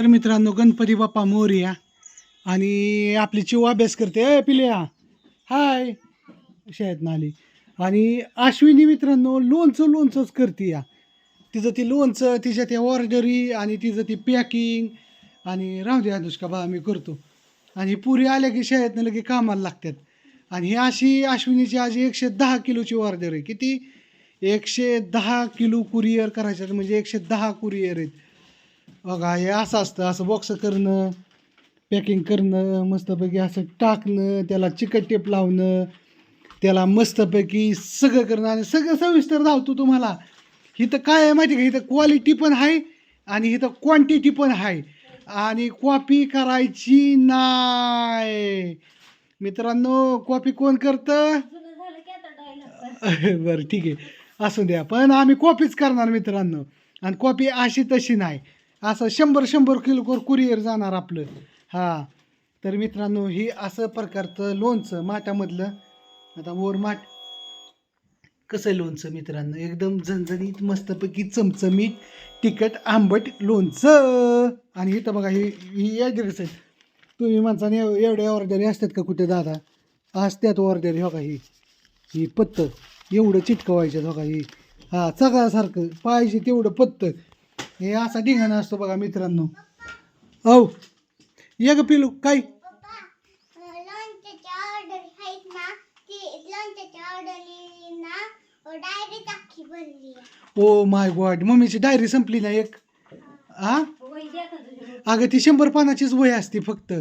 तर मित्रांनो गणपती बाप्पा मोरया आणि आपली चिव अभ्यास करते ए पिल्या. हाय. शाळेत आली. आणि अश्विनी मित्रांनो लोणचं लोणचंच करते या. तिचं ती लोणचं तिच्या त्या ऑर्डरी आणि तिचं ती पॅकिंग. आणि राहू द्या अनुष्का बा मी करतो. आणि पुरी आल्या की शाळेतनं लगे कामाला लागतात. आणि ही अशी अश्विनीची आज एकशे दहा किलोची ऑर्डर आहे. किती? एकशे दहा किलो कुरिअर करायच्यात म्हणजे एकशे दहा कुरिअर आहेत. बघा हे असं असतं असं बॉक्स करणं पॅकिंग करणं मस्तपैकी असं टाकणं त्याला चिकट टेप लावणं त्याला मस्तपैकी सगळं करणं आणि सगळं सविस्तर धावतो तुम्हाला. इथं काय आहे माहिती आहे का? इथं क्वालिटी पण आहे आणि इथं क्वांटिटी पण आहे. आणि कॉपी करायची नाही. मित्रांनो कॉपी कोण करतं? बरं ठीक आहे. असू द्या पण आम्ही कॉपीच करणार मित्रांनो. आणि कॉपी अशी तशी नाही. असं शंभर शंभर किलोकोर कुरिअर जाणार आपलं. हां. तर मित्रांनो ही असं प्रकारचं लोणचं माठामधलं आता वर माठ. कसं आहे लोणचं मित्रांनो? एकदम झणझणीत मस्तपैकी चमचमीत तिखट आंबट लोणचं. आणि इथं बघा ही ही ॲड्रेस आहे. तुम्ही माणसाने एवढ्या ऑर्डरी असतात का कुठे दादा? असत्यात ऑर्डरी हो का ही? ही पत्त. एवढं चिटकवायचं हो का ही? हां सगळ्यासारखं पाहिजे तेवढं पत्त. हे असा ढिंगाणा असतो बघा मित्रांनो. औ ये ग पिलू काय? ओ माय गॉड मम्मीची डायरी संपली ना एक? हा अगं ती शंभर पानाचीच वही असते फक्त.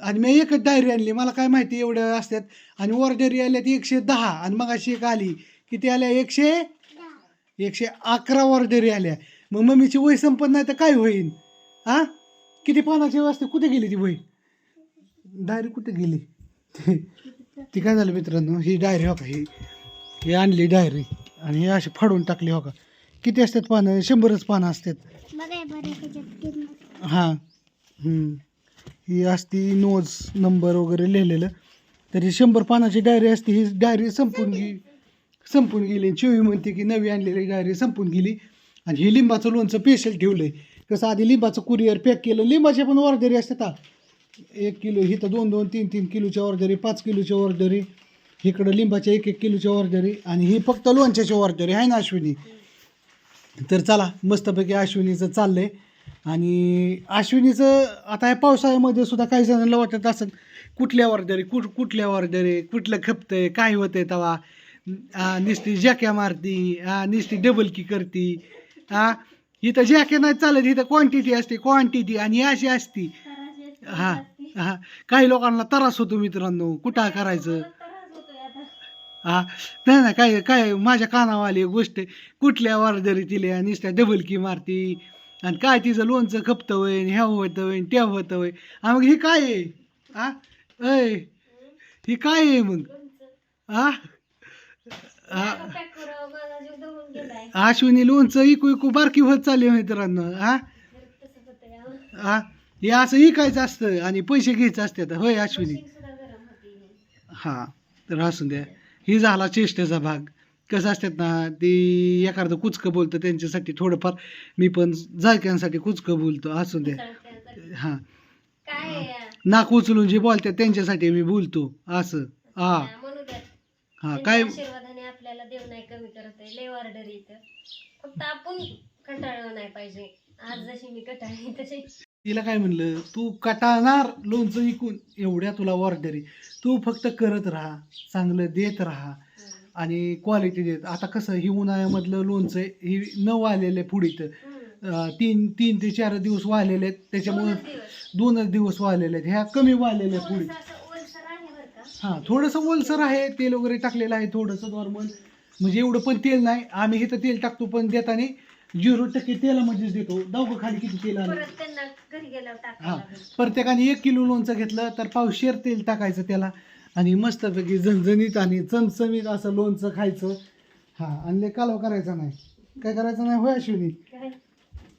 आणि मी एकच डायरी आणली मला काय माहिती एवढ्या असतात आणि ऑर्डरी आल्या ती एकशे दहा आणि मग अशी एक आली. किती आल्या? एकशे? एकशे अकरा ऑर्डरी आल्या मग मम्मीची वही संपत नाही तर काय होईल हा किती पानाची असते कुठे गेली ती वही? डायरी कुठे गेली? ती काय झालं मित्रांनो? ही डायरी हो का? ही ही आणली डायरी आणि ही अशी फाडून टाकली हो का? किती असतात पानं? शंभरच पानं असतात. हां हम्म. ही असती नोज नंबर वगैरे लिहिलेलं. तर ही शंभर पानाची डायरी असते. ही डायरी संपून गे संपून गेली. चिवी म्हणते की नवी आणलेली डायरी संपून गेली. आणि हे लिंबाचं लोणचं स्पेशल ठेवलं आहे कसं आधी लिंबाचं कुरिअर पॅक केलं लिंबाचे पण ऑर्डरी असतात एक किलो इथं दोन दोन तीन तीन किलोच्या ऑर्डरी पाच किलोच्या ऑर्डरी इकडं लिंबाच्या एक एक किलोच्या ऑर्डरी आणि ही फक्त लोणच्याची ऑर्डरी आहे ना अश्विनी? तर चला मस्तपैकी अश्विनीचं आहे आणि अश्विनीचं आता या पावसाळ्यामध्ये सुद्धा काही जणांना वाटत असत कुठल्या ऑर्डरी कुठ कुठल्या ऑर्डरी कुठलं खपतंय काय होतंय तवा? आ, नुसती जॅक्या मारती आ, नुसती डबल की करती हा? इथं जॅक्या नाही चालत इथं क्वांटिटी असते क्वांटिटी आणि ही अशी असती. हा हा. काही लोकांना त्रास होतो मित्रांनो कुठं करायचं? हा. नाही ना काय काय माझ्या कानावर आली एक गोष्ट कुठल्या ऑर्डरी दिल्या नुसत्या डबल की मारती? आणि काय तिचं लोणचं खपतं ह्या होतं त्या होतं वय. हा मग हे काय आहे? हा? ऐ हे काय आहे मग? हा? हा. अश्विनी लोणचं इकू इकू बारकी होत चालली मित्रांनो हा? हा? हे असं इकायचं असतं आणि पैसे घ्यायचं असतात. होय अश्विनी? हा तर असून द्या. ही झाला चेष्टेचा भाग. कसं असतात ना ती एखादं कुचकं बोलतं त्यांच्यासाठी थोडंफार मी पण जायक्यांसाठी कुचकं बोलतो. असून द्या. हां. काय नाक उचलून जे बोलतात त्यांच्यासाठी मी बोलतो. असं. हा. द्या. हा काय? आपल्याला देव नाही कमी करत आहे. लय ऑर्डर येतं फक्त आपण कंटाळलं नाही पाहिजे. आज जशी मी कंटाळली तशी. तिला काय म्हणलं? तू कटाळणार लोणचं विकून? एवढ्या तुला ऑर्डरी तू फक्त करत राहा. चांगलं देत राहा. आणि क्वालिटी देत. आता कसं ही उन्हाळ्यामधलं लोणचं ही न वाळलेलं पुढीत. तीन तीन ते चार दिवस वाळलेले आहेत. त्याच्यामुळे दोनच दिवस. वाळलेले आहेत. ह्या कमी वाळलेल्या पुढे थोडंसं असं ओलसर आहे बरं का हां थोडंसं ओलसर आहे तेल वगैरे टाकलेलं आहे थोडंसं नॉर्मल म्हणजे एवढं पण तेल नाही आम्ही इथं तेल टाकतो पण देताना झिरो टक्के तेलामध्येच देतो. दाऊ खाली किती तेल आलं. परत त्यांना घरी गेल्यावर हां टाकायला. प्रत्येकाने एक किलो लोणचं घेतलं तर पावशेर तेल टाकायचं त्याला. आणि मस्तपैकी झणझणीत आणि चमचमीत असं लोणचं खायचं. हां आणि लय कालव करायचा नाही. काय करायचं नाही होय अश्विनी?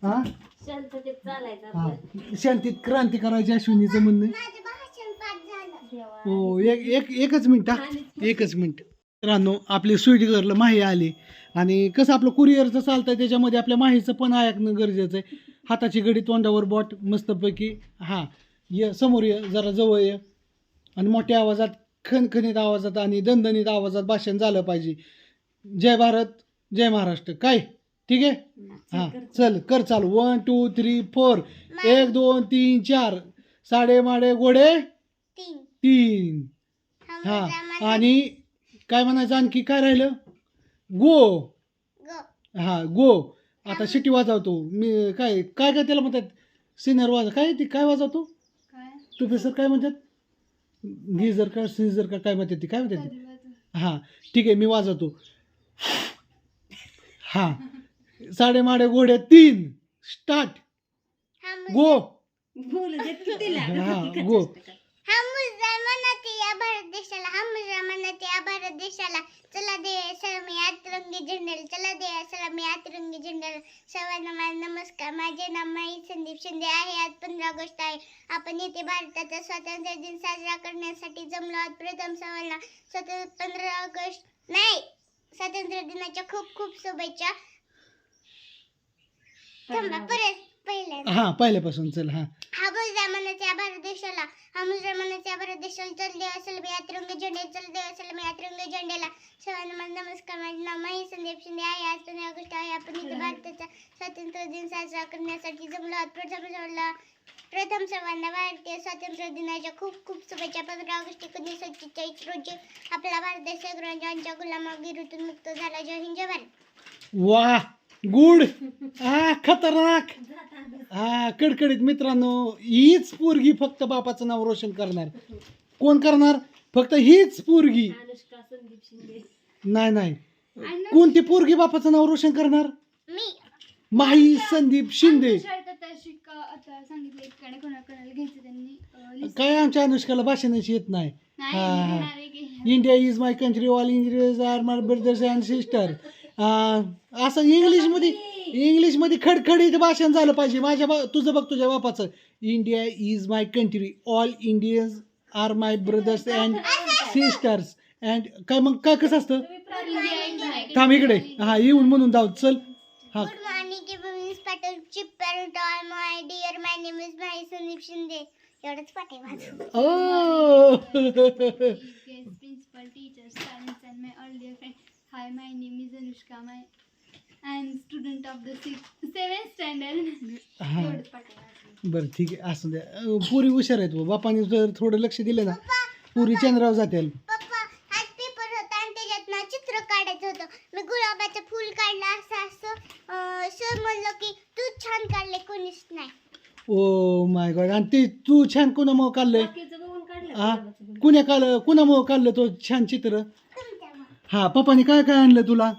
हां? शांततेत चालायचं हां. आपलं. शांतीत क्रांती करायची अश्विनीचं म्हणणं भाषण पाठ झालं देवा. हो एक एक एकच मिनिट हा. एकच मिनिट. मित्रांनो आपली स्वीट गर्ल माही आली. आणि कसं आपलं कुरिअरचं चालतंय त्याच्यामध्ये आपल्या माहीचं पण ऐकणं गरजेचं आहे. हाताची घडी तोंडावर बॉट मस्तपैकी हां. ये समोर ये जरा जवळ ये. आणि मोठ्या आवाजात खणखणीत आवाजात आणि दणदणीत आवाजात भाषण झालं पाहिजे. जय भारत जय महाराष्ट्र. काय? ठीक आहे? हां. चल कर चालू. वन टू थ्री फोर एक दोन तीन चार. साडे माडे घोडे. तीन. तीन. हां. आणि काय म्हणायचं? आणखी काय राहिलं? गो. गो. हा गो. आता शिटी वाजवतो. मी काय काय काय त्याला म्हणतात? सिनियर वाज काय ती काय वाजवतो? प्रोफेसर काय म्हणतात? गिझर का सीझर का काय म्हणतात ती? काय म्हणतात ती? हां ठीक आहे मी वाजवतो. हां. साडेमाडे घोडे तीन. स्टार्ट. गो. हां गो हा मुलगा म्हणते या भारत देशाला हा मुलगा म्हणते या भारत देशाला. चला दे सलामी आतरंगी झेंड्याला चला दे सलामी आतरंगी झेंड्याला सर्वांना माझा नमस्कार. माझे नाव माई संदीप शिंदे आहे. आज पंधरा ऑगस्ट आहे. आपण येथे भारताचा स्वातंत्र्य दिन साजरा करण्यासाठी जमलो आहोत प्रथम सर्वांना स्वतंत्र पंधरा ऑगस्ट नाही! स्वातंत्र्य दिनाच्या खूप खूप शुभेच्छा. थांबा परत पहिल्यांदा. हां पहिल्यापासून. चल हां. हा मुलगा म्हणायचा या भारत देशाला हा मुलगा म्हणायचा या भारत देशाला चल देव असेल मी यात्रंग झेंडे चल देव असेल मी यात्रंग झेंड्याला सर्वांना नमस्कार माझे नाव माही संदीप शिंदे आहे. आज पंधरा ऑगस्ट आहे. आपण इथे भारताचा स्वातंत्र्य दिन साजरा करण्यासाठी जमलो आहोत. प्रथम सर्वांना प्रथम सर्वांना भारतीय स्वातंत्र्य दिनाच्या खूप खूप शुभेच्छा. पंधरा ऑगस्ट एकोणीसशे सत्तेचाळीस रोजी आपला भारत देश इंग्रजांच्या गुलामगिरीतून मुक्त झाला. जय हिंद जय भारत. वा गुड. हा खतरनाक. हा कडकडीत मित्रांनो हीच पोरगी फक्त बापाचं नाव रोशन करणार. कोण करणार? फक्त हीच पोरगी. नाही नाही. कोणती पोरगी बापाचं नाव रोशन करणार? माही संदीप शिंदे. काय आमच्या अनुष्काला भाषणच येत नाही. हा, हा. India is my country all English are my brothers and sister असं इंग्लिशमध्ये इंग्लिशमध्ये खडखडीत भाषण झालं पाहिजे. माझ्या बा तुझं बघ तुझ्या बापाचं. India is my country all Indians are my brothers and sisters and काय मग काय कसं असतं? माय थांब इकडे. हा येऊन म्हणून जाऊ. चल. हा. एवढंच माझं. ओ! Friends hi the sixth seventh standard. हा. एवढंच पाठ आहे माझं. बरं ठीक आहे. असं द्या. अं, पुरी हुशार आहेत बुवा. बापाने जर थोडं लक्ष दिलं ना पुरी चंद्रावर जातील. पप्पा आज पेपर होता आणि त्याच्यात ना चित्र काढायचं होतं. मी गुलाबाचं फुल काढलं असं असं. सर म्हणलं की तू छान काढले कोणीच नाही. Oh my god. आणि ते तू छान कुणामुळं काढलंय? बाकीचं बघून काढलं हा? गुलाबाचं. कुण्या काल कुणामुळं काढलं तो छान चित्र. हा पप्पाने काय काय आणलं तुला?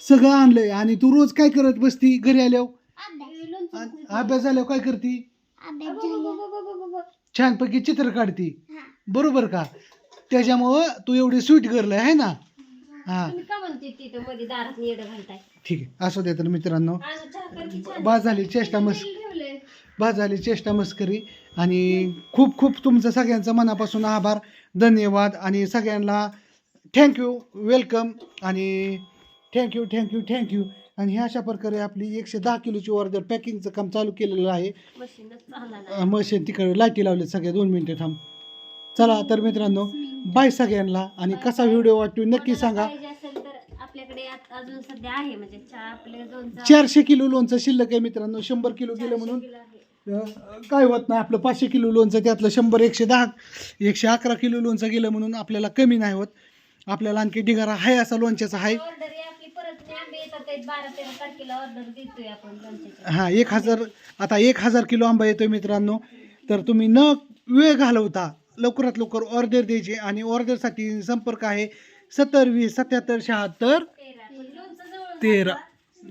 सगळं आणलंय. आणि तू रोज काय करत बसती घरी आल्यावर? अभ्यास झाल्यावर काय करती. छानपैकी चित्र काढती. बरोबर का? त्याच्यामुळं तू एवढी स्वीट गर्ल आहे ना? हा. तुम्ही का म्हणते तिथं मध्ये दारात येडं घालताय ठीक आहे. असू दे तर मित्रांनो. आणू चहा कर की छान. बाद झाली चेष्टा मस्क ठेवलंय. बाद झाली चेष्टा मस्करी. आणि खूप खूप तुमचं सगळ्यांचं मनापासून आभार धन्यवाद. आणि सगळ्यांना थँक्यू वेलकम आणि thank you thank you thank you आणि ह्या अशा प्रकारे आपली एकशे दहा किलोची ऑर्डर पॅकिंगचं काम चालू केलेलं आहे. अं, मशीन तिकडे लाईटी लावले सगळ्या दोन मिनटं थांब. चला तर मित्रांनो बाय सगळ्यांना. आणि कसा व्हिडिओ वाटतो नक्की सांगा. पाहिजे असेल तर आपल्याकडे आत- अजून सध्या आहे म्हणजे आपले दोन चारशे किलो लोणचं शिल्लक आहे मित्रांनो शंभर किलो गेलं म्हणून. किलो आहे. अं, काय होत नाही आपलं पाचशे किलो लोणचं त्यातलं शंभर एकशे दहा एकशे अकरा किलो लोणचं गेलं म्हणून आपल्याला कमी नाही होत. आपल्याला आणखी ढिगारा आहे असा लोणच्याचा आहे. ऑर्डर नाही आंबे येतात आहेत बारा तेरा तारखेला ऑर्डर देतोय आपण लोणच्याची. हां एक हजार आता एक हजार किलो आंबा येतोय मित्रांनो. तर तुम्ही न वेळ घालवता लवकरात लवकर ऑर्डर द्यायची आणि ऑर्डरसाठी संपर्क आहे सत्तर वीस सत्याहत्तर शहात्तर. तेरा पण लोणचं जवळ तेरा.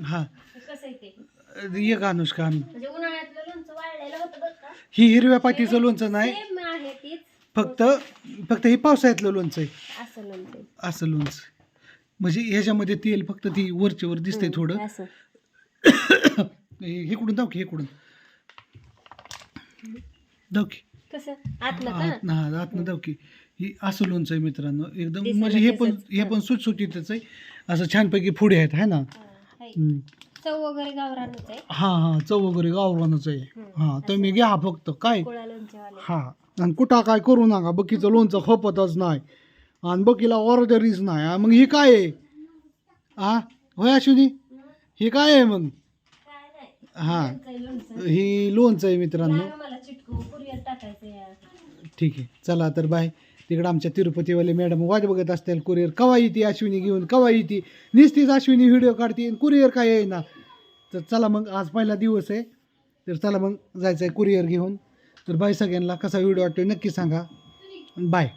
हां. कसं आहे ते? एक अनुष्का. आम्ही म्हणजे उन्हाळ्यातलं लोणचं वाळलेलं होतं बरं का? ही हिरव्या पातीचं लोणचं नाही. सेम आहे तीच. फक्त फक्त हे पावसाळ्यातलं लोणचं आहे. असं लोणचं असं लोणचं म्हणजे ह्याच्यामध्ये तेल फक्त ती वरच्या वर दिसतंय थोडं. असं. हे- हेकडून दाव की हेकडून दाव की. कसं? आतलं का? आत- हा आतनं दाव की. ही असं लोणचं आहे मित्रांनो. एकदम दिसायला म्हणजे हे पण तसंच. हे पण सुटसुटीतच आहे. असं छानपैकी पुढे आहेत है ना? हा, हाय. हम्म. चव वगैरे गावरानच आहे. हा हा चव वगैरे गावरानच आहे. हम्म. हा तुम्ही घ्या फक्त. काय? कोळा हा. आणि कुठं काय करू नका. बकीचं लोणचं खपतच नाही. आणि बकीला द नाही हा, मग ही काय आहे? हा? होय अश्विनी? ही काय आहे मग? हां ही लोणचं आहे मित्रांनो. ठीक आहे चला तर बाय. तिकडं आमच्या तिरुपतीवाले मॅडम वाट बघत असतील कुरिअर कवा येते अश्विनी घेऊन कवा येते? निस्तीच अश्विनी व्हिडिओ काढते कुरिअर काय आहे ना? तर चला मग आज पहिला दिवस आहे. तर चला मग जायचं आहे कुरिअर घेऊन. तर बाय सगळ्यांना कसा व्हिडिओ वाटतो नक्की सांगा. बाय.